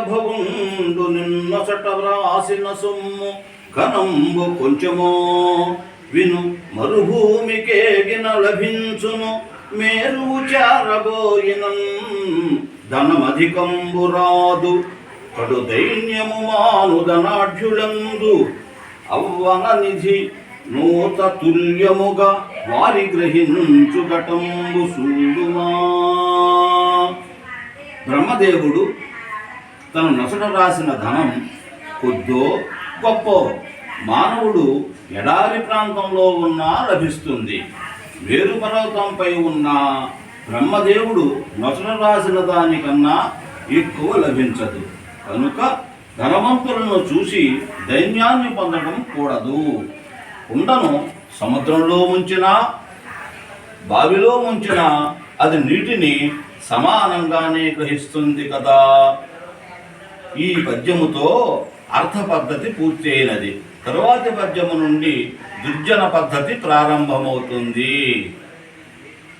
వైభవుండు నిన్నసట వ్రాసిన సొమ్ము ఘనంబు కొంచెమో. విను మరుభూమికేగిన లభించును మేరు చారబోయిన ధనమధికంబు రాదు. కడు దైన్యము మాను ధనాఢ్యులందు అవ్వన నిధి నూత తుల్యముగా వారి గ్రహించుగటంబు సూడుమా బ్రహ్మదేవుడు తన నసుట రాసిన ధనం కొద్దో గొప్ప. మానవుడు ఎడారి ప్రాంతంలో ఉన్నా లభిస్తుంది. వేరు పర్వతంపై ఉన్న బ్రహ్మదేవుడు నసుట రాసిన దానికన్నా ఎక్కువ లభించదు. కనుక ధనవంతులను చూసి దైన్యాన్ని పొందడం కూడదు. కుండను సముద్రంలో ముంచినా బావిలో ముంచిన అది నీటిని సమానంగానే గ్రహిస్తుంది కదా. ఈ పద్యముతో అర్థ పద్ధతి పూర్తి అయినది తరువాతి పద్యము నుండి దుర్జన పద్ధతి ప్రారంభమవుతుంది.